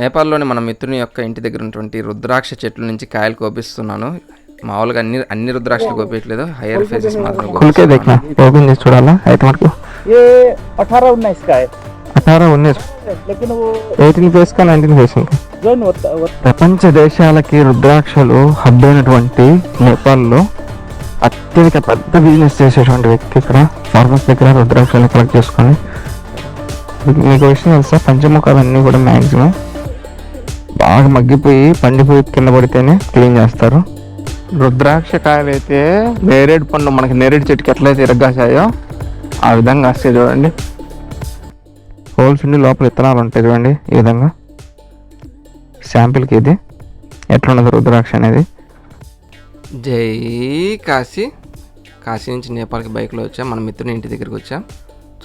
నేపాల్లోని మన మిత్రుని యొక్క ఇంటి దగ్గర ఉన్నటువంటి రుద్రాక్ష చెట్లు నుంచి కాయలు కోపిస్తున్నాను. మామూలుగా అన్ని అన్ని రుద్రాక్షలు కోపించలేదు హైయర్ ఫేజెస్ మాత్రం ఓపెన్ చేసి చూడాలా? అయితే మనకు ఉన్నాయి అఠారా ప్రపంచ దేశాలకి రుద్రాక్షలు హబ్ అయినటువంటి నేపాల్లో అత్యధిక పెద్ద బిజినెస్ చేసేటువంటి వ్యక్తి ఇక్కడ. ఫార్మర్స్ దగ్గర రుద్రాక్షలు కలెక్ట్ చేసుకొని. మీకు విషయం తెలుసా? పంచముఖాలన్నీ కూడా మ్యాక్సిమం బాగా మగ్గిపోయి పండిపోయి కింద పడితేనే క్లీన్ చేస్తారు. రుద్రాక్ష కాయలు అయితే నేరేడు పండు మనకి నేరేడు చెట్టుకి ఎట్లయితే ఇరగ్గాసాయో ఆ విధంగా వస్తాయి చూడండి. హోల్స్ ఉండి లోపల విత్తనాలు ఉంటాయి చూడండి ఈ విధంగా. శాంపిల్కి ఇది. ఎట్లున్నది రుద్రాక్ష అనేది? జై కాశీ. కాశీ నుంచి నేపాల్కి బైక్లో వచ్చాం. మన మిత్రుని ఇంటి దగ్గరికి వచ్చాం.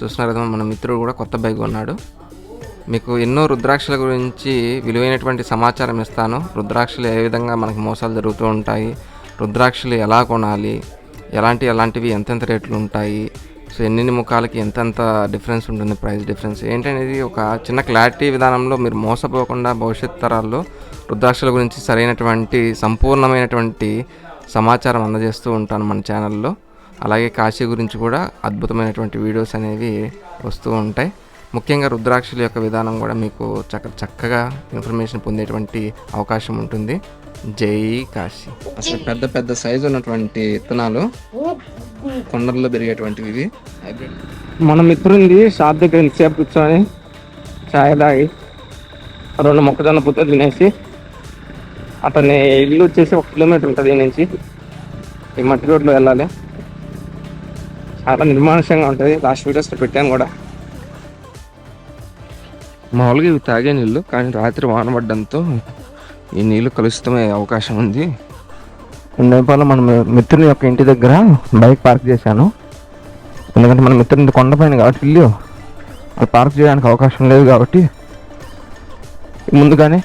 చూస్తున్నారు కదా మన మిత్రుడు కూడా కొత్త బైక్ కొన్నాడు. మీకు ఎన్నో రుద్రాక్షల గురించి విలువైనటువంటి సమాచారం ఇస్తాను. రుద్రాక్షలు ఏ విధంగా మనకి మోసాలు జరుగుతూ ఉంటాయి రుద్రాక్షలు ఎలా కొనాలి ఎలాంటి ఎలాంటివి ఎంతెంత రేట్లు ఉంటాయి సో ఎన్ని ముఖాలకి ఎంతెంత డిఫరెన్స్ ఉంటుంది ప్రైస్ డిఫరెన్స్ ఏంటనేది ఒక చిన్న క్లారిటీ విధానంలో మీరు మోసపోకుండా భవిష్యత్ తరాల్లో రుద్రాక్షల గురించి సరైనటువంటి సంపూర్ణమైనటువంటి సమాచారం అందజేస్తూ ఉంటాను మన ఛానల్లో. అలాగే కాశీ గురించి కూడా అద్భుతమైనటువంటి వీడియోస్ అనేవి వస్తూ ఉంటాయి. ముఖ్యంగా రుద్రాక్షల యొక్క విధానం కూడా మీకు చక్క చక్కగా ఇన్ఫర్మేషన్ పొందేటువంటి అవకాశం ఉంటుంది. జై కాశీ. అసలు పెద్ద పెద్ద సైజు ఉన్నటువంటి విత్తనాలు కొండల్లో పెరిగేటువంటివి ఇవి. మన మిత్రుంది షాప్ దగ్గర ఇంతసేపు కూర్చొని ఛాయ్ తాగి రెండు మొక్కజొన్న పుత్త తినేసి అతని ఇల్లు వచ్చేసి ఒక కిలోమీటర్ ఉంటుంది ఈ నుంచి. ఈ మట్టి రోడ్లో వెళ్ళాలి. చాలా నిర్మానుష్యంగా ఉంటుంది. లాస్ట్ వీడియోస్లో పెట్టాను కూడా. మామూలుగా ఇవి తాగే నీళ్ళు కానీ రాత్రి వాన పడ్డంతో ఈ నీళ్ళు కలుషితమయ్యే అవకాశం ఉంది. నేపాల్లో మన మిత్రుని యొక్క ఇంటి దగ్గర బైక్ పార్క్ చేశాను. ఎందుకంటే మన మిత్రుని కొండపైన కాబట్టి ఇల్లు అది పార్క్ చేయడానికి అవకాశం లేదు కాబట్టి ముందుగానే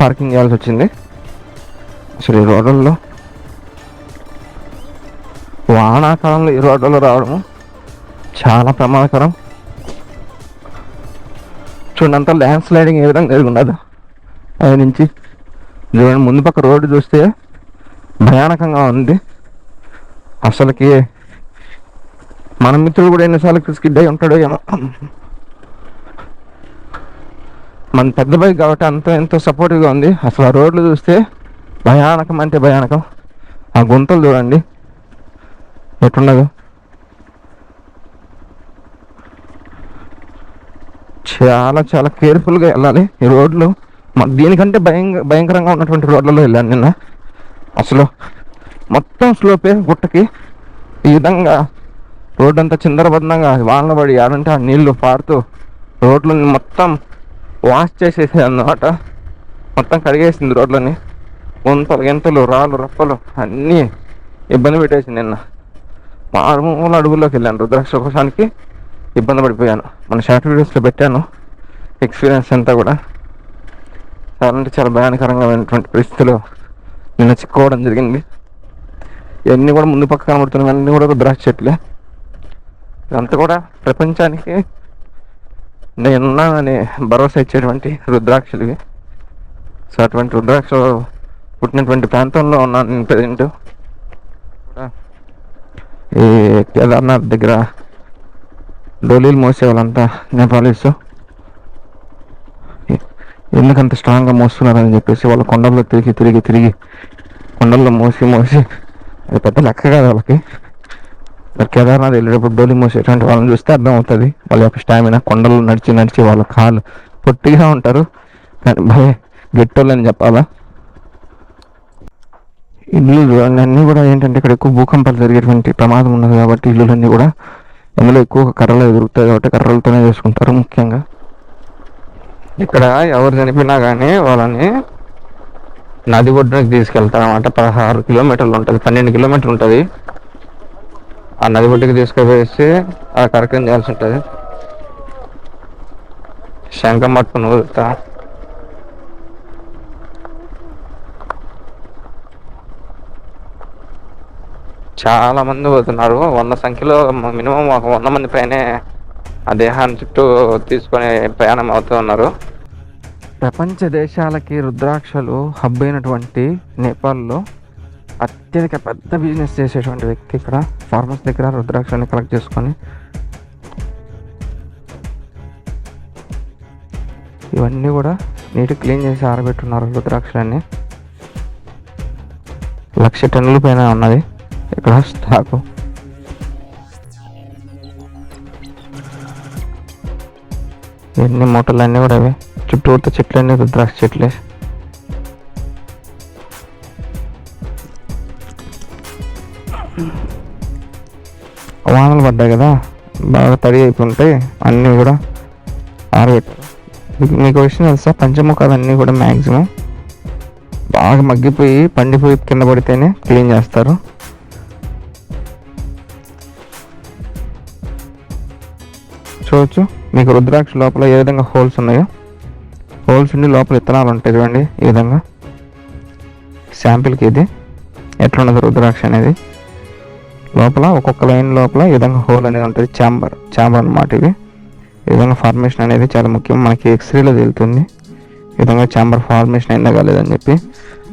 పార్కింగ్ చేయాల్సి వచ్చింది. అసలు ఈ రోడ్లలో వానాకాలంలో ఈ రోడ్లలో రావడం చాలా ప్రమాదకరం. చూడండి అంతా ల్యాండ్ స్లైడింగ్ ఏ విధంగా జరిగి ఉండదు అది నుంచి చూడండి ముందు పక్క రోడ్డు చూస్తే భయానకంగా ఉంది. అసలుకి మన మిత్రుడు కూడా ఎన్నిసార్లు స్కిడ్ అయి ఉంటాడో ఏమో. మన పెద్ద బైక్ కాబట్టి అంత ఎంతో సపోర్టివ్గా ఉంది. అసలు ఆ రోడ్లు చూస్తే భయానకం అంటే భయానకం. ఆ గుంతలు చూడండి. ఎట్లుండదు చాలా చాలా కేర్ఫుల్గా వెళ్ళాలి. ఈ రోడ్లు దీనికంటే భయంగా భయంకరంగా ఉన్నటువంటి రోడ్లలో వెళ్ళాను నిన్న. అసలు మొత్తం స్లోపే గుట్టకి. ఈ విధంగా రోడ్డు అంతా చిందరబద్ధంగా వానలు పడి ఆడంటే ఆ నీళ్ళు పారుతూ రోడ్లని మొత్తం వాష్ చేసేసాయి అన్నమాట మొత్తం కడిగేసింది రోడ్లని. గుంతలు గింతలు రాళ్ళు రప్పలు అన్నీ ఇబ్బంది పెట్టేసింది నిన్న. మారుమూల అడుగుల్లోకి వెళ్ళాను రుద్రాక్ష కోశానికి. ఇబ్బంది పడిపోయాను. మన షార్ట్ వీడియోస్లో పెట్టాను. ఎక్స్పీరియన్స్ అంతా కూడా. చాలా అంటే చాలా భయానకరంగామైనటువంటి పరిస్థితులు నిన్న చిక్కుకోవడం జరిగింది. ఇవన్నీ కూడా ముందు పక్క కనబడుతున్నాయి. అన్నీ కూడా రుద్రాక్ష చెట్లే. ఇదంతా కూడా ప్రపంచానికి నేనున్నా అనే భరోసా ఇచ్చేటువంటి రుద్రాక్షలు. సో అటువంటి రుద్రాక్ష పుట్టినటువంటి ప్రాంతంలో ఉన్నాను నేను ప్రజెంట్. ఈ కేదార్నాథ్ దగ్గర డోలీలు మోసే వాళ్ళంతా నేపాలీస్ ఎందుకంత స్ట్రాంగ్గా మోస్తున్నారని చెప్పేసి వాళ్ళు కొండల్లో తిరిగి తిరిగి తిరిగి కొండల్లో మోసి మోసి అది పెద్ద లెక్క కాదు వాళ్ళకి. మరి కేదార్నాథ్ వెళ్ళేటప్పుడు డోలి మోసేటువంటి వాళ్ళని చూస్తే అర్థం అవుతుంది వాళ్ళ యొక్క స్టామినా కొండల్లో నడిచి నడిచి వాళ్ళ కాళ్ళు పొట్టిగా ఉంటారు. కానీ భలే గెట్టోళ్ళని చెప్పాలా. ఇల్లు అన్నీ కూడా ఏంటంటే ఇక్కడ ఎక్కువ భూకంపాలు జరిగేటువంటి ప్రమాదం ఉన్నది కాబట్టి ఇల్లులన్నీ కూడా అందులో ఎక్కువ కర్రలు ఎదురుతాయి కాబట్టి కర్రలతోనే చేసుకుంటారు ముఖ్యంగా. ఇక్కడ ఎవరు చనిపోయినా కానీ వాళ్ళని నది ఒడ్డునకి తీసుకెళ్తారు అనమాట పదహారు కిలోమీటర్లు ఉంటుంది పన్నెండు కిలోమీటర్లు ఉంటుంది. ఆ నది ఒడ్డుకి తీసుకుపోయేసి ఆ కార్యక్రమం చేయాల్సి ఉంటుంది? శంఖం పట్టుకుని వదులుతా. చాలా మంది పోతున్నారు వంద సంఖ్యలో మినిమం ఒక వంద మంది పైనే ఆ దేహాన్ని చుట్టూ తీసుకొని ప్రయాణం అవుతూ ఉన్నారు. ప్రపంచ దేశాలకి రుద్రాక్షలు హబ్ అయినటువంటి నేపాల్లో అత్యధిక పెద్ద బిజినెస్ చేసేటువంటి వ్యక్తి ఇక్కడ. ఫార్మర్స్ దగ్గర రుద్రాక్షల్ని కలెక్ట్ చేసుకొని ఇవన్నీ కూడా నీట్ క్లీన్ చేసి ఆరబెట్టున్నారు రుద్రాక్షలన్నీ. లక్ష టన్నుల పైన ఉన్నది. ఇక్కడ స్టాకు ఎన్ని మూటలన్నీ కూడా అవి. చుట్టూతో చెట్లన్నీ రుద్రాక్ష చెట్లే. వానలు పడ్డాయి కదా బాగా తడి అయిపోతాయి అన్నీ కూడా ఆరబెట్టారు మీకు- మీకు విషయం తెలుసా? పంచముఖాలు అన్నీ కూడా మ్యాక్సిమం బాగా మగ్గిపోయి పండిపోయి కింద పడితేనే క్లీన్ చేస్తారు. చూడొచ్చు. మీకు రుద్రాక్ష లోపల ఏ విధంగా హోల్స్ ఉన్నాయో. హోల్స్ ఉండి లోపల ఇత్తనాలు ఉంటాయి చూడండి ఈ విధంగా. శాంపిల్కి ఇది. ఎట్లున్నది రుద్రాక్ష అనేది. లోపల ఒక్కొక్క లైన్ లోపల ఈ విధంగా హోల్ అనేది ఉంటుంది. ఛాంబర్ ఛాంబర్ అనమాట ఇది. ఈ విధంగా ఫార్మేషన్ అనేది చాలా ముఖ్యం. మనకి ఎక్స్రేలో తెలుస్తుంది ఈ విధంగా ఛాంబర్ ఫార్మేషన్ అయిందా కాలేదని చెప్పి.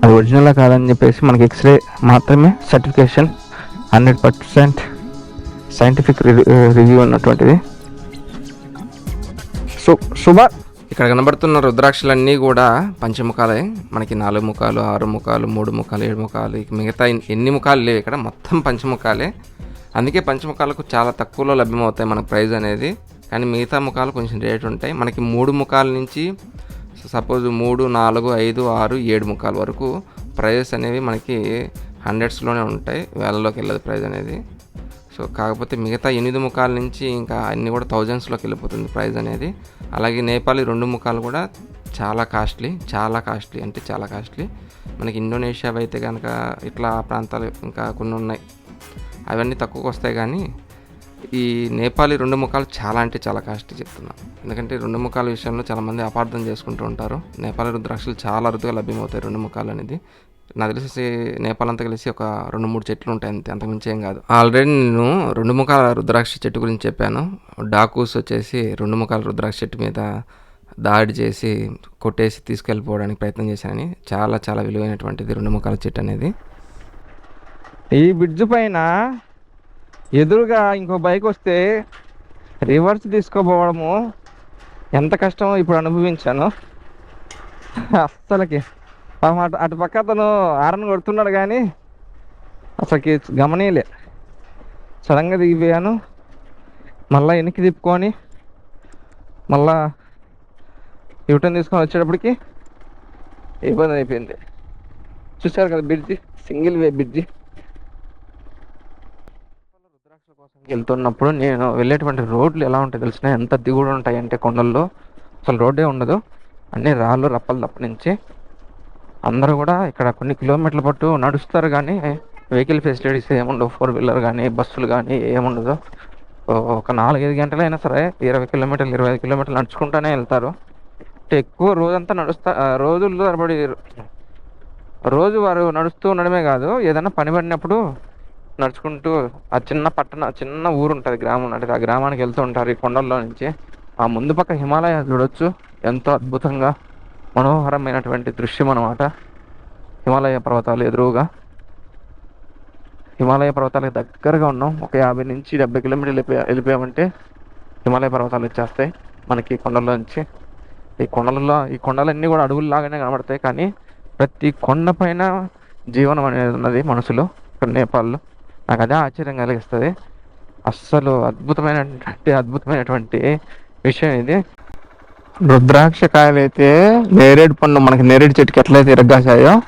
అది ఒరిజినల్ కాదని చెప్పేసి మనకి ఎక్స్రే మాత్రమే certification hundred percent scientific review ఉన్నటువంటిది. శుభ. ఇక్కడ కనబడుతున్న రుద్రాక్షలన్నీ కూడా పంచముఖాలే. మనకి నాలుగు ముఖాలు ఆరు ముఖాలు మూడు ముఖాలు ఏడు ముఖాలు ఇక మిగతా ఎన్ని ముఖాలు లేవు ఇక్కడ. మొత్తం పంచముఖాలే. అందుకే పంచముఖాలకు చాలా తక్కువలో లభ్యమవుతాయి మనకు ప్రైస్ అనేది. కానీ మిగతా ముఖాలు కొంచెం రేట్ ఉంటాయి. మనకి మూడు ముఖాల నుంచి సపోజ్ మూడు నాలుగు ఐదు ఆరు ఏడు ముఖాల వరకు ప్రైజెస్ అనేవి మనకి హండ్రెడ్స్లోనే ఉంటాయి. వేలలోకి వెళ్ళదు ప్రైస్ అనేది. సో కాకపోతే మిగతా ఎనిమిది ముఖాల నుంచి ఇంకా అన్నీ కూడా థౌజండ్స్లోకి వెళ్ళిపోతుంది ప్రైస్ అనేది. అలాగే నేపాలి రెండు ముఖాలు కూడా చాలా కాస్ట్లీ చాలా కాస్ట్లీ అంటే చాలా కాస్ట్లీ. మనకి ఇండోనేషియా అయితే కనుక ఇట్లా ప్రాంతాలు ఇంకా కొన్ని ఉన్నాయి. అవన్నీ తక్కువకు వస్తాయి కానీ ఈ నేపాలి రెండు ముఖాలు చాలా అంటే చాలా కాస్ట్లీ చెప్తున్నాను ఎందుకంటే రెండు ముఖాల విషయంలో చాలామంది అపార్థం చేసుకుంటూ ఉంటారు. నేపాలి రుద్రాక్షలు చాలా అరుదుగా లభ్యమవుతాయి రెండు ముఖాలు అనేది. నాకు తెలిసి నేపాల్ అంతా కలిసి ఒక రెండు మూడు చెట్లు ఉంటాయి అంతే అంతకుమించి ఏం కాదు. ఆల్రెడీ నేను రెండు ముఖాల రుద్రాక్ష చెట్టు గురించి చెప్పాను. డాకూస్ వచ్చేసి రెండు ముఖాల రుద్రాక్ష చెట్టు మీద దాడి చేసి కొట్టేసి తీసుకెళ్ళిపోవడానికి ప్రయత్నం చేశానని చాలా చాలా విలువైనటువంటిది రెండు ముఖాల చెట్టు అనేది. ఈ బ్రిడ్జ్ పైన ఎదురుగా ఇంకో బైక్ వస్తే రివర్స్ తీసుకోపోవడము ఎంత కష్టమో ఇప్పుడు అనుభవించాను. అస్సలకి అటు అటు పక్క అతను ఆరన్ కొడుతున్నాడు కానీ అసలుకి గమనీయలే. సడన్గా దిగిపోయాను. మళ్ళీ వెనక్కి తిప్పుకొని మళ్ళా యూటర్న్ తీసుకొని వచ్చేటప్పటికి ఇబ్బంది అయిపోయింది. చూసారు కదా bridge? Single way bridge. Rudraksha కోసం వెళ్తున్నప్పుడు నేను వెళ్ళేటువంటి రోడ్లు ఎలా ఉంటాయి తెలిసిన ఎంత దిగుడు ఉంటాయి అంటే కొండల్లో అసలు రోడ్డే ఉండదు. అన్ని రాళ్ళు రప్పలు తప్ప నుంచి అందరూ కూడా ఇక్కడ కొన్ని కిలోమీటర్ల పట్టు నడుస్తారు కానీ వెహికల్ ఫెసిలిటీస్ ఏముండవు. ఫోర్ వీలర్ కానీ బస్సులు కానీ ఏముండదు. ఒక నాలుగైదు గంటలైనా సరే ఇరవై కిలోమీటర్లు ఇరవై ఐదు కిలోమీటర్లు నడుచుకుంటూనే వెళ్తారు. అంటే ఎక్కువ రోజంతా నడుస్తా రోజుల్లో తరబడి రోజు వారు నడుస్తూ ఉండడమే కాదు ఏదైనా పని పడినప్పుడు నడుచుకుంటూ ఆ చిన్న పట్టణ చిన్న ఊరు ఉంటుంది గ్రామం అంటే ఆ గ్రామానికి వెళ్తూ ఉంటారు ఈ కొండల్లో నుంచి. ఆ ముందు పక్క హిమాలయాలు చూడొచ్చు. ఎంతో అద్భుతంగా మనోహరమైనటువంటి దృశ్యం అన్నమాట హిమాలయ పర్వతాలు ఎదురుగా. హిమాలయ పర్వతాలకు దగ్గరగా ఉన్నాం. ఒక యాభై నుంచి డెబ్బై కిలోమీటర్లు వెళ్ళిపోయా వెళ్ళిపోయామంటే హిమాలయ పర్వతాలు వచ్చేస్తాయి మనకి కొండల నుంచి. ఈ కొండలలో ఈ కొండలన్నీ కూడా అడవుల్లాగానే కనబడతాయి కానీ ప్రతి కొండ పైన జీవనం అనేది ఉన్నది మనసులో ఇక్కడ నేపాల్లో. నాకు అదే ఆశ్చర్యం కలిగిస్తుంది. అస్సలు అద్భుతమైనటువంటి అద్భుతమైనటువంటి విషయం ఇది. రుద్రాక్ష కాయలైతే నేరేడు పండు మనకి నేరేడు చెట్టుకి ఎట్లయితే ఇరగ్గాసాయో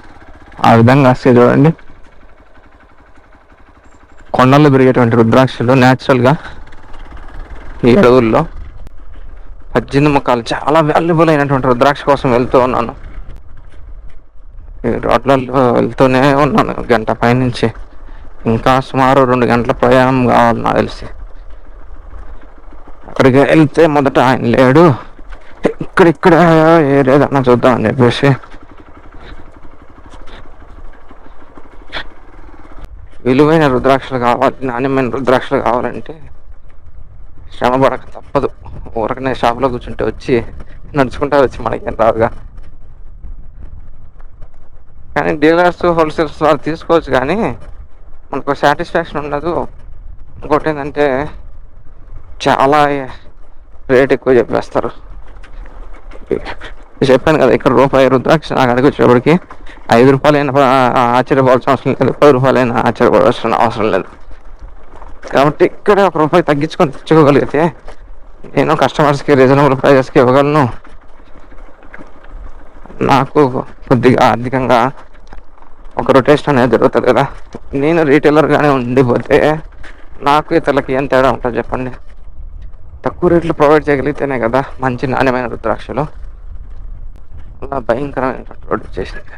ఆ విధంగా వస్తాయి చూడండి. కొండల్లో పెరిగేటువంటి రుద్రాక్షలు న్యాచురల్గా ఈ అడవుల్లో పద్దెనిమిది ముఖాలు చాలా వాల్యుబుల్ అయినటువంటి రుద్రాక్ష కోసం వెళ్తూ ఉన్నాను. ఈ రోడ్లలో వెళ్తూనే ఉన్నాను. గంట పైనుంచి ఇంకా సుమారు రెండు గంటల ప్రయాణం కావాలి నాకు తెలిసి. అక్కడికి వెళ్తే మొదట ఆయన లేడు. ఇక్కడ ఇక్కడ ఏదన్నా చూద్దాం అని చెప్పేసి. విలువైన రుద్రాక్షలు కావాలి నాణ్యమైన రుద్రాక్షలు కావాలంటే శ్రమ పడక తప్పదు. ఊరకనే షాప్లో కూర్చుంటే వచ్చి నడుచుకుంటా వచ్చి మనకేం రాదుగా. కానీ డీలర్స్ హోల్సేల్స్ వాళ్ళు తీసుకోవచ్చు కానీ మనకు సాటిస్ఫాక్షన్ ఉండదు. ఇంకోటి ఏంటంటే చాలా రేట్ ఎక్కువ చెప్పేస్తారు. చెప్పాను కదా ఇక్కడ రూపాయి రుద్రాక్ష నాకు అడిగి వచ్చేప్పటికి ఐదు రూపాయలైనా ఆశ్చర్యపోవాల్సిన అవసరం లేదు. పది రూపాయలైనా ఆశ్చర్యపోవాల్సిన అవసరం లేదు. కాబట్టి ఇక్కడ ఒక రూపాయి తగ్గించుకొని తెచ్చుకోగలిగితే నేను కస్టమర్స్కి రీజనబుల్ ప్రైజెస్కి ఇవ్వగలను. నాకు కొద్దిగా ఆర్థికంగా ఒక రొటేషన్ అనేది జరుగుతుంది కదా. నేను రీటైలర్గానే ఉండిపోతే నాకు ఇతరులకి ఏం తేడా ఉంటుంది చెప్పండి? తక్కువ రేట్లు ప్రొవైడ్ చేయగలిగితేనే కదా మంచి నాణ్యమైన రుద్రాక్షలు. అలా భయంకరమైన రోడ్డు వచ్చేసింది.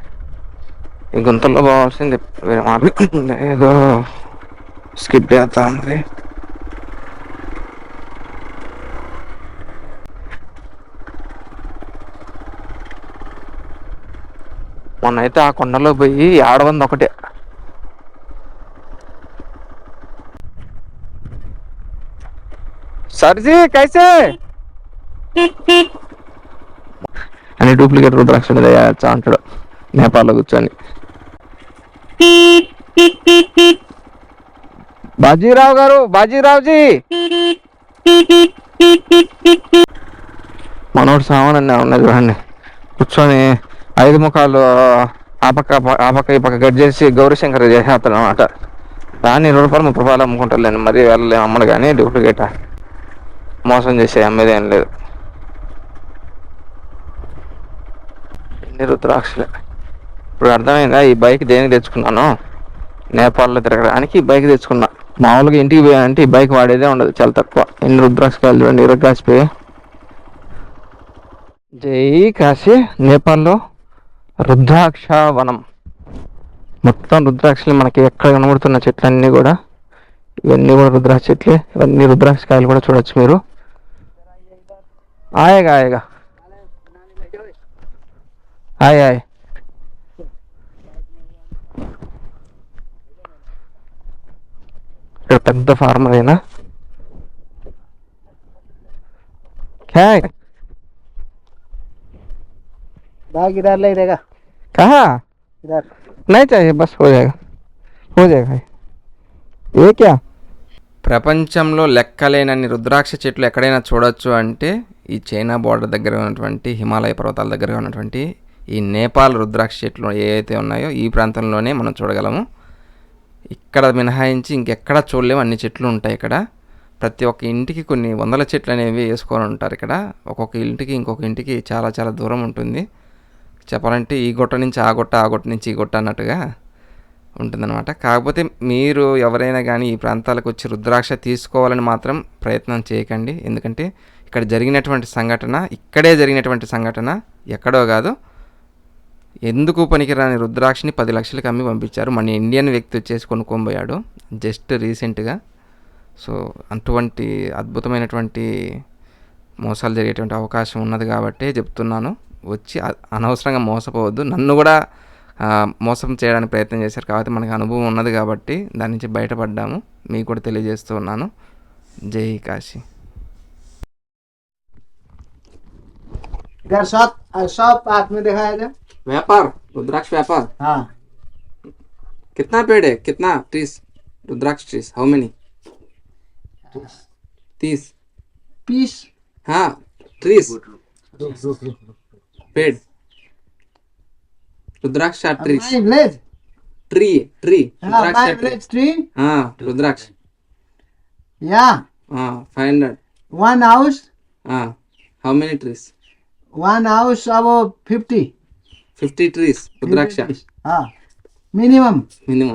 ఈ గుంతల్లో పోవాల్సింది వేరే మార్గం ఏదో స్కిప్ చేస్తా ఉంది. మొన్నైతే ఆ కొండలో పోయి ఆడవంది ఒకటే సర్జీ కైసే అని డూప్లికేట్ రుద్రాక్ష మీద అంటాడు. నేపాల్లో కూర్చొని. బాజీరావు గారు బాజీరావుజీ! మనోడు సామాన్ అన్నీ ఉన్నాయి చూడండి. కూర్చొని ఐదు ముఖాలు ఆ పక్క ఆ పక్క ఈ పక్క గట్ చేసి గౌరీశంకర్ చేసేస్తాడు అనమాట దాన్ని ఇరవై రూపాయలు ముప్పై రూపాయలు అమ్ముకుంటారులేండి. మరీ వెళ్ళలేము అమ్మడు కానీ డూప్లికేట్ మోసం చేసే అమ్మేది ఏం లేదు. ఎన్ని రుద్రాక్షలే. ఇప్పుడు అర్థమైందా ఈ బైక్ దేనికి తెచ్చుకున్నాను? నేపాల్లో తిరగడానికి ఈ బైక్ తెచ్చుకున్నా. మామూలుగా ఇంటికి పోయాలంటే ఈ బైక్ వాడేదే ఉండదు చాలా తక్కువ. ఎన్ని రుద్రాక్షకాయలు చూడండి ఇరగ్రాసిపోయి జై కాశీ నేపాల్లో రుద్రాక్ష వనం మొత్తం రుద్రాక్షలు మనకి ఎక్కడ కనబడుతున్న చెట్లన్నీ కూడా ఇవన్నీ కూడా రుద్రాక్ష చెట్లే. ఇవన్నీ రుద్రాక్ష కాయలు కూడా చూడొచ్చు మీరు. ఆయేగా ఆయేగా ఆయ్ ఆయ్ ఇక్కడ పెద్ద ఫార్మర్ అయినా क्या है बैग इधर ले रहेगा कहा इधर नहीं चाहिए बस हो जाएगा हो जाएगा ये क्या ప్రపంచంలో లెక్కలేనన్ని రుద్రాక్ష చెట్లు ఎక్కడైనా చూడొచ్చు అంటే ఈ చైనా బార్డర్ దగ్గర ఉన్నటువంటి హిమాలయ పర్వతాల దగ్గర ఉన్నటువంటి ఈ నేపాల్ రుద్రాక్ష చెట్లు ఏవైతే ఉన్నాయో ఈ ప్రాంతంలోనే మనం చూడగలము. ఇక్కడ మినహాయించి ఇంకెక్కడ చూడలేము. అన్ని చెట్లు ఉంటాయి ఇక్కడ. ప్రతి ఒక్క ఇంటికి కొన్ని వందల చెట్లు అనేవి వేసుకొని ఉంటారు ఇక్కడ. ఒక్కొక్క ఇంటికి ఇంకొక ఇంటికి చాలా చాలా దూరం ఉంటుంది. చెప్పాలంటే ఈ గుట్ట నుంచి ఆ గుట్ట ఆ గుట్ట నుంచి ఈ గుట్ట అన్నట్టుగా ఉంటుందన్నమాట. కాకపోతే మీరు ఎవరైనా కానీ ఈ ప్రాంతాలకు వచ్చి రుద్రాక్ష తీసుకోవాలని మాత్రం ప్రయత్నం చేయకండి. ఎందుకంటే ఇక్కడ జరిగినటువంటి సంఘటన ఇక్కడే జరిగినటువంటి సంఘటన ఎక్కడో కాదు. ఎందుకు పనికిరాని రుద్రాక్షిని పది లక్షలకి అమ్మి పంపించారు? మన ఇండియన్ వ్యక్తి వచ్చేసి కొనుక్కోబోయాడు జస్ట్ రీసెంట్గా. సో అటువంటి అద్భుతమైనటువంటి మోసాలు జరిగేటువంటి అవకాశం ఉన్నది కాబట్టి చెప్తున్నాను. వచ్చి అనవసరంగా మోసపోవద్దు. నన్ను కూడా మోసం చేయడానికి ప్రయత్నం చేశారు కాబట్టి మనకు అనుభవం ఉన్నది కాబట్టి దాని నుంచి బయటపడ్డాము. మీకు కూడా తెలియజేస్తూ ఉన్నాను. జై కాశీ. इधर शॉप शॉप हाथ में दिखाया जाए व्यापार रुद्राक्ष व्यापार। हाँ। कितना पेड़ है? कितना? Trees rudraksha trees how many तीस। पीस हाँ ट्रीस पेड़। Rudraksha trees tree tree rudraksha tree हाँ रुद्राक्ष। या हाँ फाइव हंड्रेड वन हाउस हाँ how many trees one house about 50 50 trees, Kudraksha. Ah, minimum. Minimum.